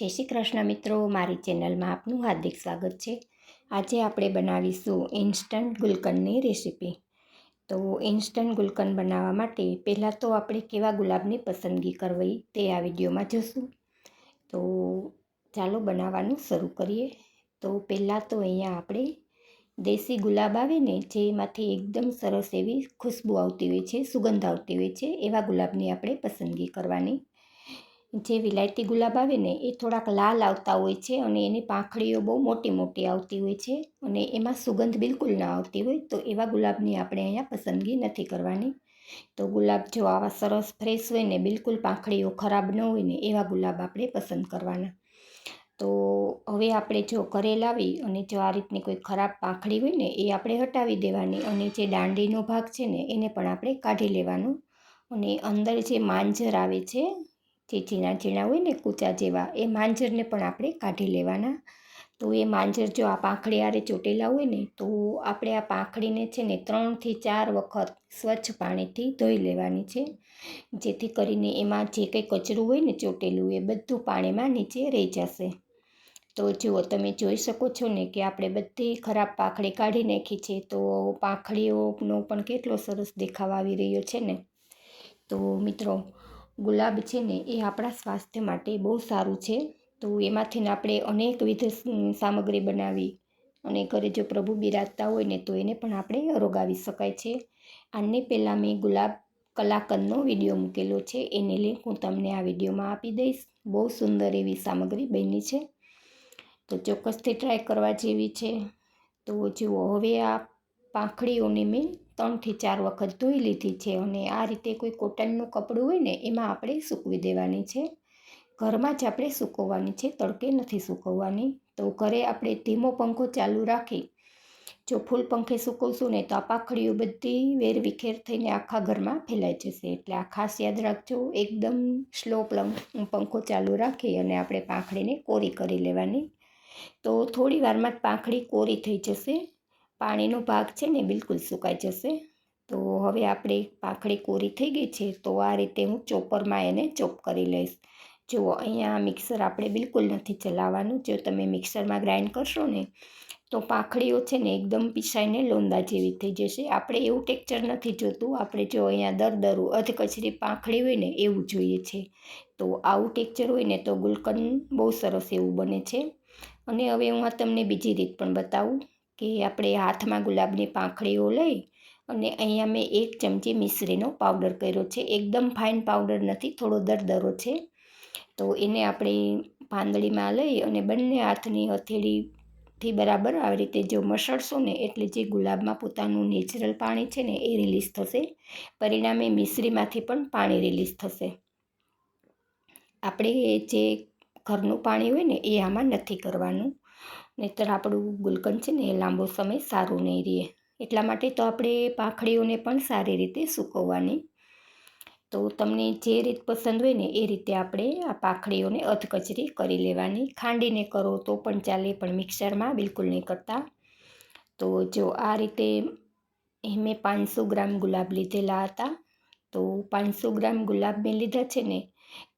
જય શ્રી કૃષ્ણ મિત્રો, મારી ચેનલમાં આપનું હાર્દિક સ્વાગત છે. આજે આપણે બનાવીશું ઇન્સ્ટન્ટ ગુલકંદની રેસીપી. તો ઇન્સ્ટન્ટ ગુલકંદ બનાવવા માટે પહેલાં તો આપણે કેવા ગુલાબની પસંદગી કરવી તે આ વિડીયોમાં જોશું. તો ચાલો બનાવવાનું શરૂ કરીએ. તો પહેલાં તો અહીંયા આપણે દેશી ગુલાબ આવે ને, જેમાંથી એકદમ સરસ એવી ખુશ્બુ આવતી હોય છે, સુગંધ આવતી હોય છે, એવા ગુલાબની આપણે પસંદગી કરવાની. જે વિલાયતી ગુલાબ આવે ને, એ થોડાક લાલ આવતા હોય છે અને એની પાંખડીઓ બહુ મોટી મોટી આવતી હોય છે અને એમાં સુગંધ બિલકુલ ના આવતી હોય, તો એવા ગુલાબની આપણે અહીંયા પસંદગી નથી કરવાની. તો ગુલાબ જો આવા સરસ ફ્રેશ હોય ને, બિલકુલ પાંખડીઓ ખરાબ ન હોય ને, એવા ગુલાબ આપણે પસંદ કરવાના. તો હવે આપણે જો ઘરે લાવી અને જો આ રીતની કોઈ ખરાબ પાંખડી હોય ને, એ આપણે હટાવી દેવાની અને જે દાંડીનો ભાગ છે ને, એને પણ આપણે કાઢી લેવાનો. અને અંદર જે માંજર આવે છે જે ઝીણા ઝીણા હોય ને કૂચા જેવા, એ માંજરને પણ આપણે કાઢી લેવાના. તો એ માંજર જો આ પાંખડી આરે ચોટેલા હોય ને, તો આપણે આ પાંખડીને છે ને ત્રણથી ચાર વખત સ્વચ્છ પાણીથી ધોઈ લેવાની છે. જેથી કરીને એમાં જે કંઈ કચરું હોય ને ચોટેલું, એ બધું પાણીમાં નીચે રહી જશે. તો જુઓ, તમે જોઈ શકો છો ને કે આપણે બધી ખરાબ પાંખડી કાઢી નાખી છે, તો પાંખડીઓનો પણ કેટલો સરસ દેખાવ આવી રહ્યો છે ને. તો મિત્રો ગુલાબ છે ને એ આપણા સ્વાસ્થ્ય માટે બહુ સારું છે. તો એમાંથી આપણે અનેકવિધ સામગ્રી બનાવી અને ઘરે જો પ્રભુ બિરાજતા હોય ને તો એને પણ આપણે રોગાવી શકાય છે. આને પહેલાં મેં ગુલાબ કલાકંદનો વીડિયો મૂકેલો છે. એની લિંક હું તમને આ વિડીયોમાં આપી દઈશ. બહુ સુંદર એવી સામગ્રી બની છે. તો ચોક્કસથી ટ્રાય કરવા જેવી છે. તો જુઓ, હવે આ પાંખડીઓને મેં ત્રણથી ચાર વખત ધોઈ લીધી છે અને આ રીતે કોઈ કોટનનું કપડું હોય ને, એમાં આપણે સૂકવી દેવાની છે. ઘરમાં જ આપણે સૂકવવાની છે, તડકે નથી સૂકવવાની. તો ઘરે આપણે ધીમો પંખો ચાલુ રાખી, જો ફૂલ પંખે સૂકવશું ને, તો આ પાખડીઓ બધી વેર વિખેર થઈને આખા ઘરમાં ફેલાઈ જશે. એટલે આ ખાસ યાદ રાખજો, એકદમ સ્લો પંખો ચાલુ રાખી અને આપણે પાંખડીને કોરી કરી લેવાની. તો થોડી વારમાં જ પાંખડી કોરી થઈ જશે. પાણીનો ભાગ છે ને બિલકુલ સુકાઈ જશે. તો હવે આપણે પાંખડી કોરી થઈ ગઈ છે તો આ રીતે હું ચોપરમાં એને ચોપ કરી લઈશ. જુઓ, અહીંયા મિક્સર આપણે બિલકુલ નથી ચલાવવાનું. જો તમે મિક્સરમાં ગ્રાઇન્ડ કરશો ને, તો પાંખડીઓ છે ને એકદમ પીસાઈને લોંદા જેવી થઈ જશે. આપણે એવું ટેક્ચર નથી જોતું. આપણે જો અહીંયા દર દરું અધકચરી પાંખડી હોય ને એવું જોઈએ છે. તો આવું ટેક્ચર હોય ને તો ગુલકંદ બહુ સરસ એવું બને છે. અને હવે હું આ તમને બીજી રીત પણ બતાવું. કે આપણે હાથમાં ગુલાબની પાંખડીઓ લઈ અને અહીંયા મેં એક ચમચી મિશ્રીનો પાવડર કર્યો છે. એકદમ ફાઇન પાવડર નથી, થોડો દરદરો છે. તો એને આપણે પાંદડીમાં લઈ અને બંને હાથની હથેળીથી બરાબર આવી રીતે જો મસળશો ને એટલે જે ગુલાબમાં પોતાનું નેચરલ પાણી છે ને એ રિલીઝ થશે. પરિણામે મિશ્રીમાંથી પણ પાણી રિલીઝ થશે. આપણે જે ઘરનું પાણી હોય ને એ આમાં નથી કરવાનું. નહીંતર આપણું ગુલકંદ છે ને એ લાંબો સમય સારું નહીં રહે. એટલા માટે તો આપણે પાંખડીઓને પણ સારી રીતે સૂકવવાની. તો તમને જે રીત પસંદ હોય ને એ રીતે આપણે આ પાંખડીઓને અધકચરી કરી લેવાની. ખાંડીને કરો તો પણ ચાલે, પણ મિક્સરમાં બિલકુલ નહીં કરતા. તો જો આ રીતે મેં પાંચસો ગ્રામ ગુલાબ લીધેલા હતા. તો પાંચસો ગ્રામ ગુલાબ મેં લીધા છે ને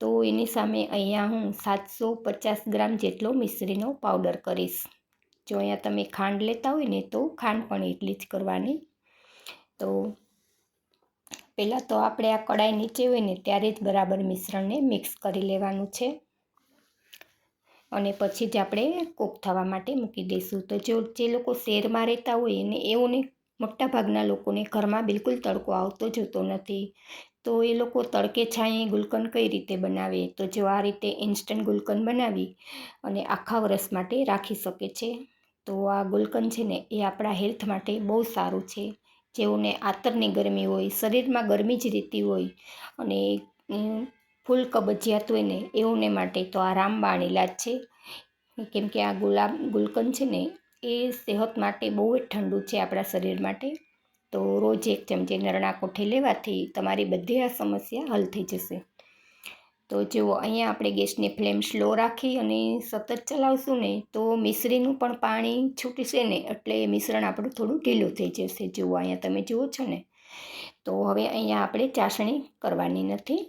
તો એની સામે અહીંયા હું સાતસો પચાસ ગ્રામ જેટલો મિશ્રીનો પાવડર કરીશ. જો અહીંયા તમે ખાંડ લેતા હોય ને તો ખાંડ પણ એટલી જ કરવાની. તો પહેલાં તો આપણે આ કડાઈ નીચે હોય ને ત્યારે જ બરાબર મિશ્રણને મિક્સ કરી લેવાનું છે. અને પછી જ આપણે કૂક થવા માટે મૂકી દઈશું. તો જો જે લોકો શેરમાં રહેતા હોય એને એઓને મોટાભાગના લોકોને ઘરમાં બિલકુલ તડકો આવતો જતો નથી. તો એ લોકો તડકે છાંયે ગુલકંદ કઈ રીતે બનાવે? તો જો આ રીતે ઇન્સ્ટન્ટ ગુલકંદ બનાવી અને આખા વરસ માટે રાખી શકે છે. તો આ ગુલકંદ છે ને, એ આપણા હેલ્થ માટે બહુ સારું છે. જેઓને આતરની ગરમી હોય, શરીરમાં ગરમી જ રહેતી હોય અને ફૂલ કબજિયાત હોય ને, એઓને માટે તો આ રામબાણ ઇલાજ છે. કેમ કે આ ગુલાબ, ગુલકંદ છે ને, એ સેહત માટે બહુ જ ઠંડુ છે આપણા શરીર માટે. તો રોજ એક ચમચી નરણા કોઠે લેવાથી તમારી બધી આ સમસ્યા હલ થઈ જશે. તો જુઓ, અહીંયા આપણે ગેસની ફ્લેમ સ્લો રાખી અને સતત ચલાવશું ને તો મિશ્રીનું પણ પાણી છૂટશે ને એટલે મિશ્રણ આપણું થોડું ઢીલું થઈ જશે. જુઓ, અહીંયા તમે જુઓ છો ને? તો હવે અહીંયા આપણે ચાસણી કરવાની નથી.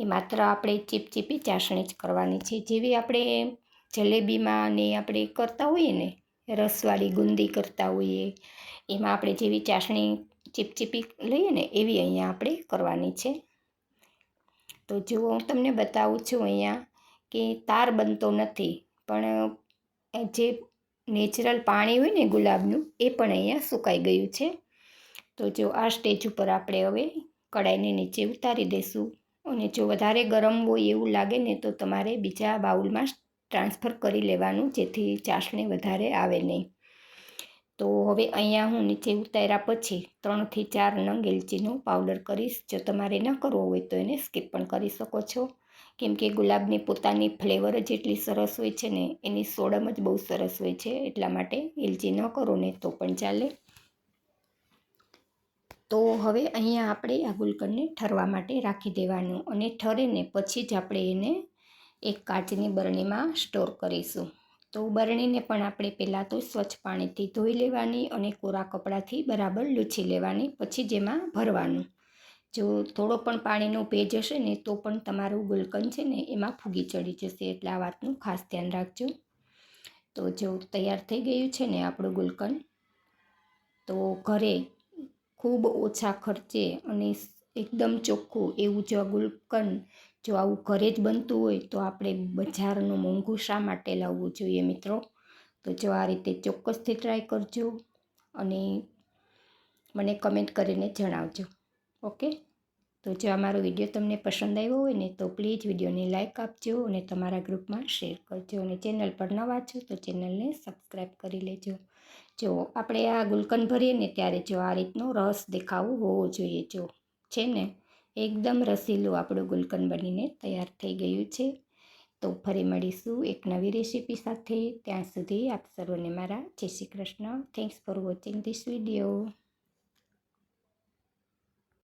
એ માત્ર આપણે ચીપચીપી ચાસણી જ કરવાની છે. જેવી આપણે જલેબીમાં ને આપણે કરતા હોઈએ ને રસવાળી ગુંદી કરતા હોઈએ. એમાં આપણે જેવી ચાસણી ચીપચીપી લઈએ ને એવી અહીંયા આપણે કરવાની છે. તો જો હું તમને બતાવું છું અહીંયા કે તાર બનતો નથી, પણ જે નેચરલ પાણી હોય ને ગુલાબનું, એ પણ અહીંયા સુકાઈ ગયું છે. તો જો આ સ્ટેજ ઉપર આપણે હવે કડાઈને નીચે ઉતારી દઈશું અને જો વધારે ગરમ હોય એવું લાગે ને તો તમારે બીજા બાઉલમાં ટ્રાન્સફર કરી લેવાનું જેથી ચાસણી વધારે આવે નહીં. તો હવે અહીંયા હું નીચે ઉતાર્યા પછી ત્રણથી ચાર નંગ એલચીનો પાવડર કરીશ. જો તમારે ન કરવો હોય તો એને સ્કીપ પણ કરી શકો છો. કેમ કે ગુલાબની પોતાની ફ્લેવર જ એટલી સરસ હોય છે ને, એની સોડમ જ બહુ સરસ હોય છે, એટલા માટે એલચી ન કરો ને તો પણ ચાલે. તો હવે અહીંયા આપણે આ ગુલકંદને ઠરવા માટે રાખી દેવાનું અને ઠરે ને પછી જ આપણે એને એક કાચની બરણીમાં સ્ટોર કરીશું. તો બરણીને પણ આપણે પહેલાં તો સ્વચ્છ પાણીથી ધોઈ લેવાની અને કોરા કપડાથી બરાબર લૂછી લેવાની, પછી જેમાં ભરવાનું. જો થોડો પણ પાણીનો ભેજ હશે ને, તો પણ તમારું ગુલકંદ છે ને, એમાં ફૂગી ચડી જશે. એટલે આ વાતનું ખાસ ધ્યાન રાખજો. તો જો તૈયાર થઈ ગયું છે ને આપણું ગુલકંદ, તો ઘરે ખૂબ ઓછા ખર્ચે અને એકદમ ચોખ્ખું એવું જો ગુલકંદ જો આવું ઘરે જ બનતું હોય તો આપણે બજારનું મોંઘું શા માટે લાવવું જોઈએ મિત્રો? તો જો આ રીતે ચોક્કસથી ટ્રાય કરજો અને મને કમેન્ટ કરીને જણાવજો. ઓકે? તો જો આ મારો વીડિયો તમને પસંદ આવ્યો હોય ને તો પ્લીઝ વિડીયોને લાઇક આપજો અને તમારા ગ્રુપમાં શેર કરજો અને ચેનલ પર નવા છો તો ચેનલને સબસ્ક્રાઈબ કરી લેજો. જો આપણે આ ગુલકંદ ભરીએ ને ત્યારે જો આ રીતનો રસ દેખાવો હોવો જોઈએ જો. છે ને? એકદમ રસીલું આપણું ગુલકંદ બનીને તૈયાર થઈ ગયું છે. તો ફરી મળીશું એક નવી રેસીપી સાથે. ત્યાં સુધી આપ સર્વને મારા જય Shri Krishna. Thanks for watching this video